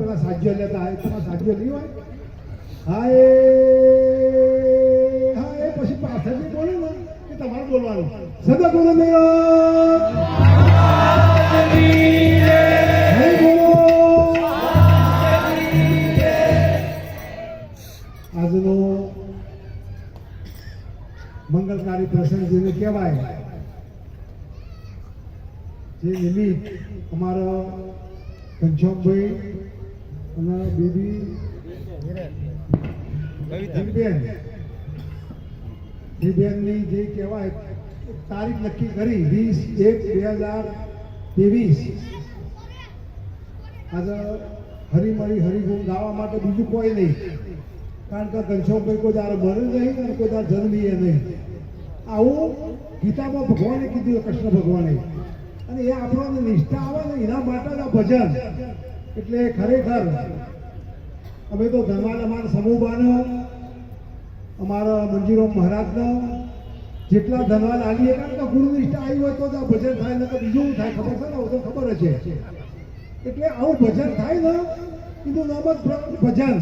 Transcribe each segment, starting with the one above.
પેલા સાજ્ય લેતા હોય તમારા સાજ્ય નહીં હોય? હા એ હા એ પછી પાછળથી બોલે ને, કે તમારે બોલવાનું. સદા બોલો. આજનો મંગલકારી પ્રસંગ જેને કહેવાય, જે નિમિત્ત અમારા ઘનશ્યામભાઈ અને બેબી બેનની જે કહેવાય, તારીખ નક્કી કરી, વીસ એક બે હજાર ત્રેવીસ. આજે હરીમળી હરિગુણ ગાવા માટે બીજું કોઈ નહીં. કારણ કે ઘનશ્યામભાઈ કોઈ તારે મરે નહીં અને કોઈ તારે જન્મીએ નહીં. આવું ગીતામાં ભગવાને કીધું કૃષ્ણ ભગવાને. અને એ આપણને નિષ્ઠા આવે ને એના માટે ભજન. એટલે ખરેખર અમે તો ધનવાન અમારા સમૂહબાનો, અમારા મંજીરો મહારાજનો, જેટલા ધનવાન આવી કારણ કે ગુરુ નિષ્ઠા આવી હોય તો જ આ ભજન થાય ને તો બીજું થાય ખબર છે ને? તો ખબર જ છે. એટલે આવું ભજન થાય ને, એનું નામ જ ભજન.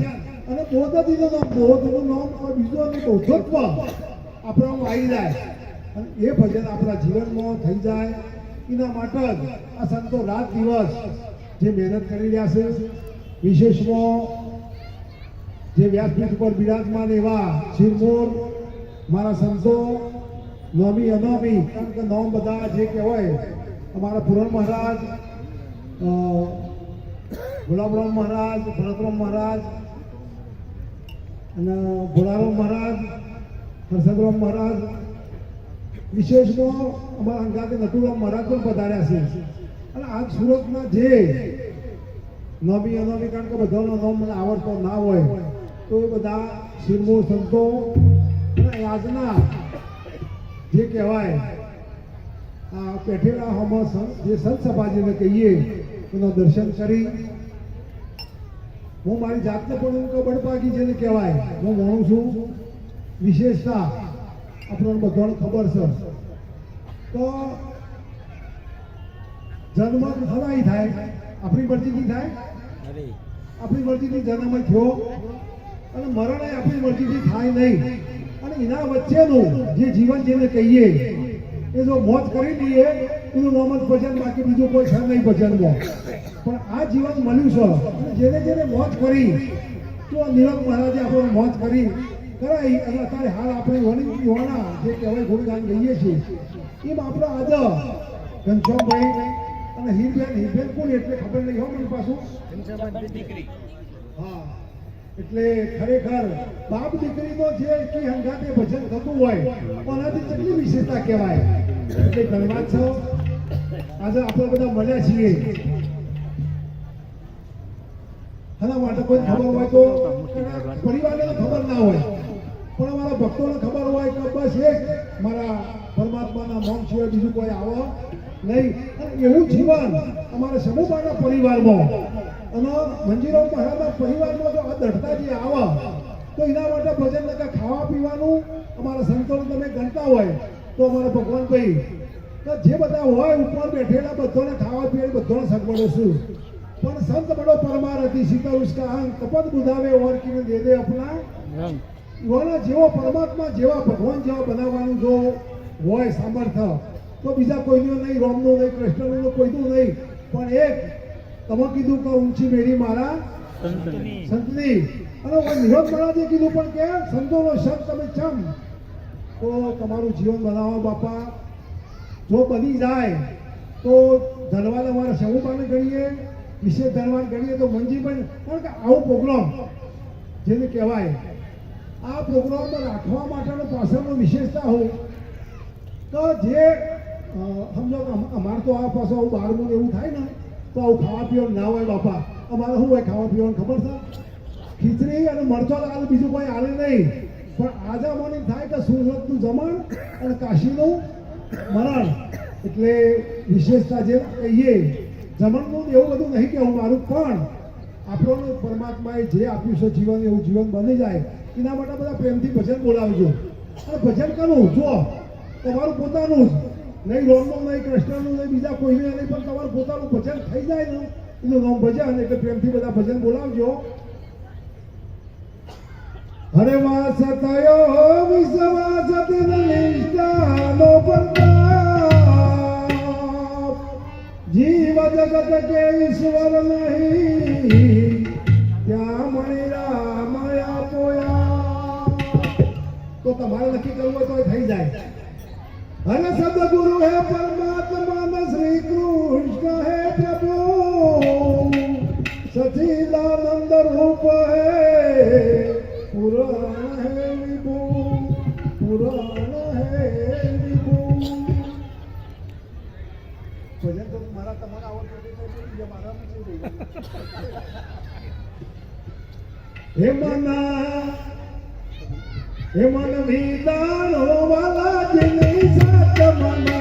અને બોધતીનું નામ બોધનું નામ બીજું અને બૌદ્ધત્વ આપણામાં આવી જાય. અને એ ભજન આપણા જીવનમાં થઈ જાય. એના માટે જ આ સંતો રાત દિવસ જે મહેનત કરી રહ્યા છે, વિશેષમાં જે વ્યાસપીઠ ઉપર બિરાજમાન એવા શિરમોર, મારા સંતો, નોમી, અનોમી, કારણ કે નોમ બધા જે કહેવાય, અમારા પુરણ મહારાજ ગુલાબરામ મહારાજ, ભરતરામ મહારાજ, અને ભોળારામ મહારાજ હર્ષદરામ મહારાજ, વિશેષમાં અમારા અંગાતે નટુરામ મહારાજ પણ પધાર્યા છે. અને સુરતમાં જે નવી અનવી કારણ કે બધાનો નામ મને આવડતો ના હોય, તો એ બધા શિરમો સંતો અને આજના જે કહેવાય, આ પેઠેલા હોમો જે સંત સભાજીને કહીએ, એનું દર્શન કરી. હું મારી જાતને પણ એમ બળપાગી જેને કહેવાય, હું માણું છું. વિશેષતા આપણને બધાને ખબર છે. તો જન્મ હવાઈ થાય આપણી મરજીથી થાય? આપણી મરજીથી જન્મ થયો અને મરણ એ આપણી મરજીથી થાય નહીં. અને એના વચ્ચેનું જે જીવન જેને કહીએ એ જો મોત કરી દઈએ એનું મોહમ્મદ ભજન બાકી બીજું કોઈ છે નહીં ભજનમાં પણ આ જીવન મળ્યું છે. જેને જેને મોજ કરી તો નીરવ મહારાજે આપણને મોજ કરી કરાઈ. અને અત્યારે હાલ આપણે વણી જે કહેવાય ગુણગાન ગઈએ છીએ એમ આપણે આજે ઘનશ્યામભાઈ અને હીરબેન હીરબેન કોણ એટલે ખબર નહીં હોય મને પાછું. હા એટલે ખરેખર બાપ દીકરીનો જે એટલી હંગાતે ભજન થતું હોય ઓનાથી કેટલી વિશેષતા કહેવાય. એટલે ધન્યવાદ છો. આજે આપણે બધા મળ્યા છીએ. એના માટે કોઈ ખબર હોય તો પરિવારને ખબર ના હોય પણ અમારા ભક્તોને ખબર હોય કે બસ એક મારા પરમાત્માના મોમ સિવાય બીજું કોઈ આવો નહીં. એવું જીવન અમારા સમૂહના પરિવારમાં. અને મંજીરાવ મહારાજના પરિવારમાં જો આ દઢતાજી આવા તો એના માટે ભજન લગા ખાવા પીવાનું અમારા સંતોને તમે ગણતા હોય તો અમારા ભગવાનભાઈ તો જે બધા હોય ઉપર બેઠેલા બધાને ખાવા પીવાની બધાને સગવડો શું? પણ સંત બડો પરમાર હતી ઉષ્કા અંગ તપત બુધાવે ઓર કીને દે દે અપના. એવાના જેવો પરમાત્મા જેવા ભગવાન જેવા બનાવવાનું જો હોય સામર્થ્ય તો બીજા કોઈનો નહીં રોમનો નહીં કૃષ્ણનો કોઈનું નહીં. પણ એક તમે કીધું કે ઊંચી મેળી મારા સંતની. અને નિરોધ મહારાજે કીધું પણ કે સંતોનો શબ્દ તમે ચમ? તો તમારું જીવન બનાવો બાપા. જો બની જાય તો ધનવાન અમારા સમૂહપાને ગણીએ વિશેષ ધનવાન ગણીએ તો મંજીભાઈ કારણ કે આવો પ્રોગ્રામ જેને કહેવાય આ પ્રોગ્રામ રાખવા માટેનો પાછળનો વિશેષતા હોય તો જે સમજો કે અમારે તો આ પાછું આવું બારમું એવું થાય ને, તો આવું ખાવા પીવાનું ના હોય બાપા. અમારે શું હોય ખાવા પીવાનું ખબર છે? ખીચડી અને મરચો લાલ બીજું કોઈ આલે નહીં. પણ આજે મને થાય કે સુરતનું જમણ અને કાશીનું મરણ. એટલે વિશેષતા જે કહીએ, જમણનું એવું બધું નહીં કે હું મારું, પણ આપણો પરમાત્માએ જે આપ્યું છે જીવન, એવું જીવન બની જાય. એના માટે બધા પ્રેમથી ભજન બોલાવજો. અને ભજન કરવું જો તમારું પોતાનું જ. નહીં રોમનું નહીં કૃષ્ણનું નહીં બીજા કોઈ નહીં, પણ તમારું પોતાનું ભજન થઈ જાય ને, એનું નામ ભજન, એટલે પ્રેમથી બધા ભજન બોલાવજો. હરે મા થયો વિશ્વા તિન નિષ્ઠાનો પ્રતાપ. જીવ જગત કે ઈશ્વર નહીં, ત્યાં મણી રામ પોયા. તો તમારે નક્કી કરવું હોય તો થઈ જાય. અને સદગુરુ હે પરમાત્મા શ્રી કૃષ્ણ હે પ્રભુ સચિદાનંદ રૂપ હે, પુરાણ હે વિભુ, પુરાણ હે વિભુ ભજન તો મારા તમારા આવડતું મારા. હે મના, હે મન વિદાન હોવાલા જની સાત મન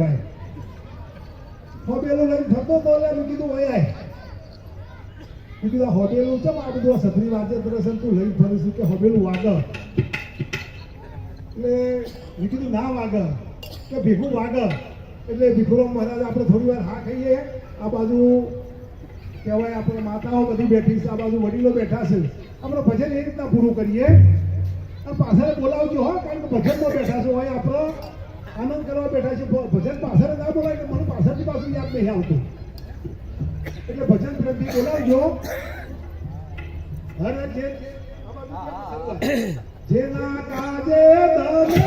કહેવાય. હોટેલો લઈને થતો તો એટલે મેં કીધું મેં કીધું, આ હબેલું ચમ આ બધું આ સત્રી વાંચે દર્શન તું લઈને ફરીશું કે હોટેલું વાગ એટલે મેં કીધું, ના વાગ કે ભીખું વાગ એટલે ભીખુરામ મહારાજ આપણે થોડી વાર હા ખાઈએ આ બાજુ કહેવાય આપણે માતાઓ બધી બેઠી છે, આ બાજુ વડીલો બેઠા છે. આપણે ભજન એ રીતના પૂરું કરીએ. પાછળ બોલાવજો હો, કારણ કે ભજનમાં બેઠા છે હોય આપણે આનંદ કરવા બેઠા છે. ભજન પાછળ ના બોલાય કે મને પાછળથી પાછું યાદ નહીં આવતું. એટલે ભજન પ્રેમથી બોલાવજો. હર જે જેના કાજે તમે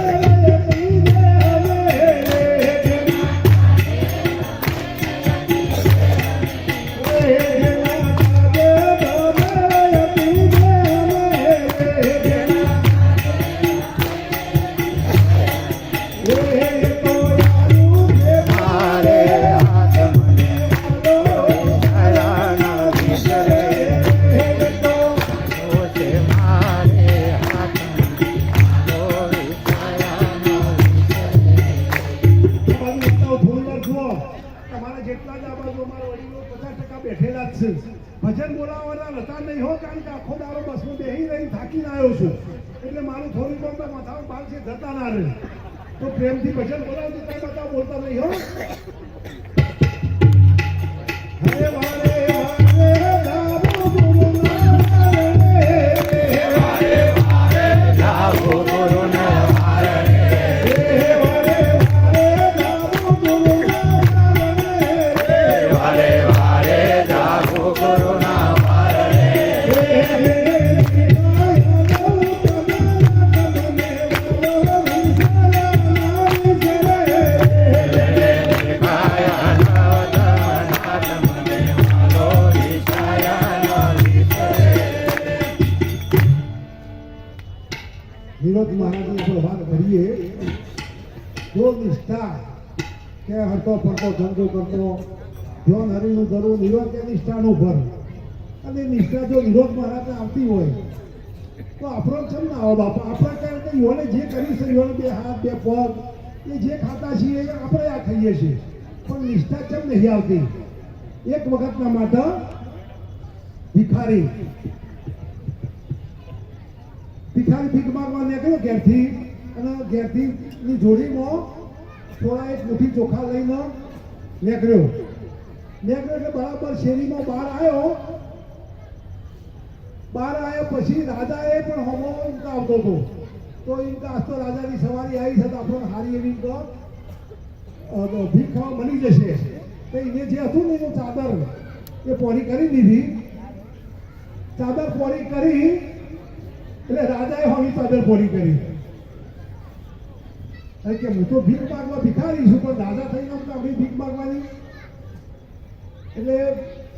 વિનોદ મહારાજની વાત કરીએ જો નિષ્ઠા કે હરતો ફરતો, ધંધો કરતો ધ્યાન હરિનું કરવું નિરોધ કે નિષ્ઠાનું ભર. અને નિષ્ઠા જો વિરોધ મહારાજને આવતી હોય, તો આપણો ચમ ના આવો બાપા? આપણા કારણ યોને જે કરી છે, યુવાને બે હાથ, બે પગ, એ જે ખાતા છીએ આપણે આ ખાઈએ છીએ. પણ નિષ્ઠા કેમ નહીં આવતી? એક વખતના માટે ભિખારી ભિખારી ભીખ માંગવા નીકળ્યો ઘેરથી. અને ઘેરથી ની જોડીમાં થોડા એક મુઠ્ઠી ચોખા લઈને નીકળ્યો. નીકળ્યો એટલે બરાબર શેરીમાં બહાર આવ્યો. બહાર આવ્યા પછી રાજાએ પણ હોમો આવતો હતો. તો એમ કે આજ તો રાજાની સવારી આવી છે, તો આપણને હારી એવી તો ભીખ ખાવા મળી જશે. તો એને જે હતું ને એનું ચાદર, એ પોરી કરી દીધી. ચાદર પોરી કરી એટલે રાજાએ હોવી ચાદર પોરી કરી. કે હું તો ભીખ માગવા ભિખારી છું, પણ રાજા થઈને હું આપણી ભીખ માગવાની. એટલે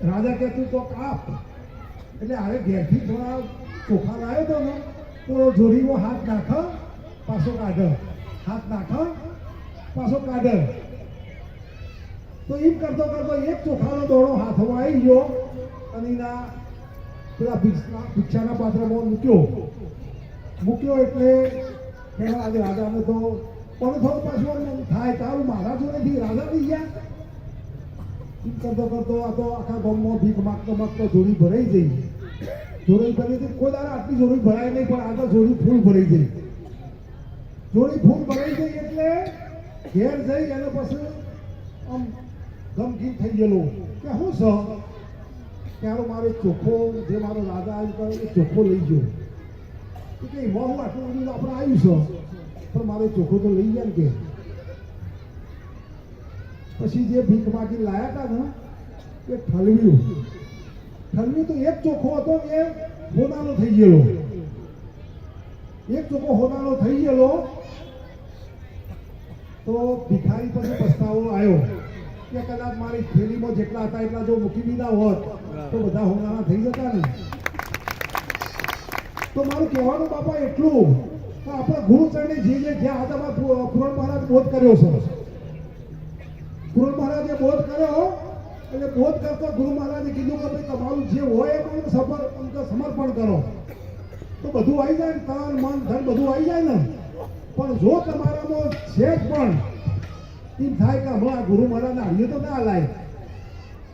રાજા કે તું તો કાપ. એટલે હવે ઘેરથી થોડા ચોખા લાવ્યો તો ને, તો જોડીમાં હાથ નાખ, પાછો કાઢ. હાથ નાખ, પાછો કાઢ. તો એમ કરતો કરતો એક ચોખાનો દોડો હાથમાં આવી ગયો, અને એના પેલા ભિક્ષા ભિક્ષાના પાત્રમાં મૂક્યો. મૂક્યો એટલે પેલા આજે રાજાને તો પણ થોડું પાછું એમ થાય, તારું મારા જોડેથી રાજા થઈ ગયા. એમ કરતો કરતો આ તો આખા ગામમાં ભીખ માગતો માગતો જોડી ભરાઈ જઈ જોડી ભરી હતી, કોઈ દાડા આટલી જોડી ભરાય નહીં, પણ આગળ જોડી ફૂલ ભરાઈ ગઈ. જોડી ફૂલ ભરાઈ ગઈ એટલે ઘેર જઈ અને પછી આમ ગમગીન થઈ ગયેલો. કે હું છો ત્યારે મારો ચોખ્ખો, જે મારો રાજા ગયો એ ચોખ્ખો લઈ ગયો. એ કે એમાં હું આટલું બધું આપણે આવ્યું છો? પણ મારો ચોખ્ખો તો લઈ ગયા ને કે? પછી જે ભીખ માગી લાયા હતા ને, એ ઠલવ્યું. ઠલવ્યું તો એક ચોખ્ખો હતો એ હોનાનો થઈ ગયેલો. એક ચોખ્ખો હોનાનો થઈ ગયેલો. તો ભિખારી પછી પસ્તાવો આવ્યો. કે કદાચ મારી થેલીમાં જેટલા હતા એટલા જો મૂકી દીધા હોત તો બધા હોનારા થઈ જતા ને. તો મારું કહેવાનું બાપા એટલું કે આપણે ગુરુચરણી જે જે જ્યાં હતા પુરણ મહારાજ બોધ કર્યો છે. ગુરુ મહારાજે બોધ કર્યો એટલે બોધ કરતા ગુરુ મહારાજે કીધું કે ભાઈ તમારું જે હોય એ પણ સફર સમર્પણ કરો. તો બધું આવી જાય ને તન મન ધન બધું આવી જાય ને. પણ જો તમારામાં છે પણ એમ થાય કે હમણાં આ ગુરુ મહારાજને હારીએ તો ના લાય.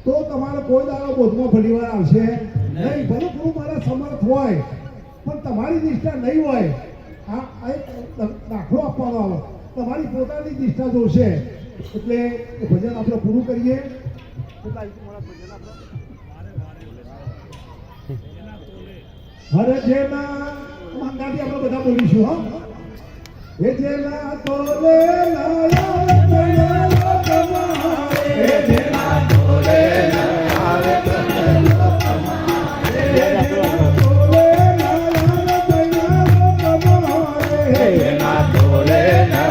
તો તમારે કોઈ દાડો બોધમાં ફરીવાર આવશે? નહીં ભલે ગુરુ મહારાજ સમર્થ હોય પણ તમારી નિષ્ઠા નહીં હોય. આ આ એક દાખલો આપવાનો આવે. તમારી પોતાની નિષ્ઠા જોશે. એટલે ભજન આપણે પૂરું કરીએ. હરે જેના મંગાથી આપણે બધા બોલીશું હા. હે જેના તોલે લાયા તયા લોકમારે હે જેના તોલે લાયા તયા લોકમારે હે જેના તોલે લાયા તયા લોકમારે હે એના તોલે ન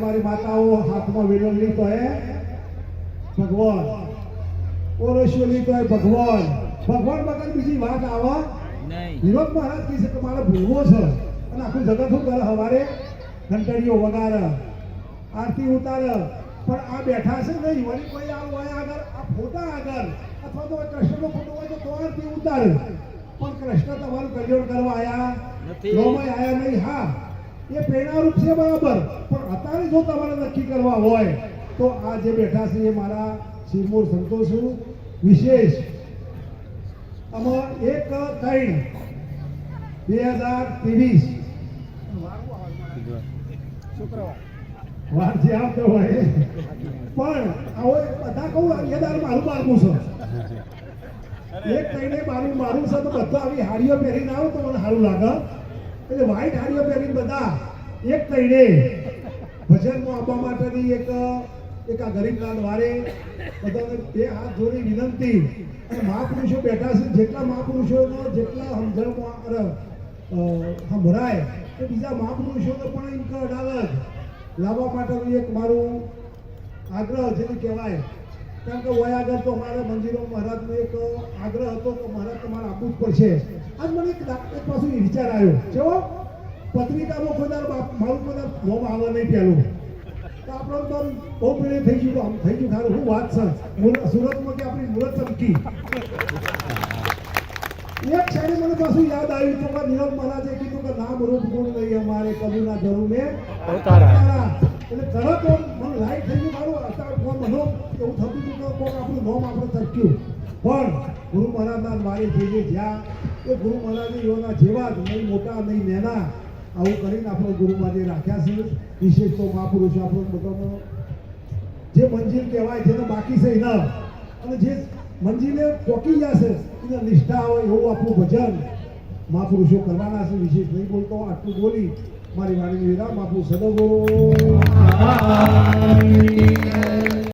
મારી માતાઓ હાથમાં વેલણ લીધો હે. ભગવાન. ઓરસ્યો લીધો હે ભગવાન. ભગવાન વગર બીજી વાત આવે. વિનોદ મહારાજ કહે છે કે મારે ભૂલવો છે. અને આખું જગત શું કરે? હવારે ઘંટડીઓ વગાડે આરતી ઉતારે. પણ આ બેઠા છે નહીં વળી કોઈ આ હોય આગળ આ ફોટા આગળ અથવા તો કૃષ્ણનો ફોટો હોય તો તો આરતી ઉતારે. પણ કૃષ્ણ તમારું કલ્યાણ કરવા આયા? નથી. રોમાય આયા નહીં? હા. એ પ્રેરણારૂપ છે બરાબર. પણ અત્યારે જો તમારે નક્કી કરવા હોય, તો આ જે બેઠા છે એ મારા શિરમૂર સંતોષ. વિશેષ, આમાં એક ત્રણ બે હજાર ત્રેવીસ. વાર જે આવતો હોય. પણ આવો બધા કહું એ દાર મારું બારમું છે. એક મારું મારું છે તો બધા આવી હાડીઓ પહેરીને આવો તો મને સારું લાગે. એટલે વ્હાઈટ હાડીઓ પહેરીને બધા એક થઈને ભજનમાં આવવા માટેની એક એક આ ગરીબના વારે બધાને બે હાથ જોડી વિનંતી. અને મહાપુરુષો બેઠા છે, જેટલા મહાપુરુષોનો જેટલા સમજણમાં સંભળાય એ બીજા મહાપુરુષોને પણ એમ કે અડાલત લાવવા માટેનું એક મારું આગ્રહ જેને કહેવાય. કારણ કે વય આગળ તો અમારા મંદિરો મહારાજનો એક આગ્રહ હતો કે મહારાજ તમારે આપવું જ પડશે. આજ મને એક પાછો વિચાર આવ્યો. ચેવો પત્રિકામાં કોઈ મારું કોઈ દાડો આવે નહીં પહેલું. તો આપણો તો બહુ પેલે થઈ ગયું આમ થઈ ગયું ખારું શું વાત છે સુરતમાં કે આપણી મુરત ચમકી? એક ક્ષણે મને પાછું યાદ આવ્યું તો મારા નીરવ મહારાજે કીધું કે નામ રૂપ ગુણ નહીં અમારે કબૂના જરૂર મેં એટલે તરત મને લાઈટ થઈ ગયું મારું અત્યારે મનો એવું થતું હતું કે આપણું નામ આપણે તરક્યું. પણ ગુરુ મહારાજના દ્વારે જે જે જ્યાં એ ગુરુ મહારાજે જેવા જ નહીં, મોટા નહીં, નેના, આવું કરીને આપણે ગુરુ મહારાજે રાખ્યા છે. વિશેષ તો મહાપુરુષ આપણો બધાનો જે મંજિલ કહેવાય, જેને બાકી છે એના. અને જે મંજિલે પોકી જશે એને નિષ્ઠા હોય એવું આપણું ભજન મહાપુરુષો કરવાના છે. વિશેષ નહીં બોલતો, આટલું બોલી મારી વાણીની વિરામ આપું. સદગુરુ.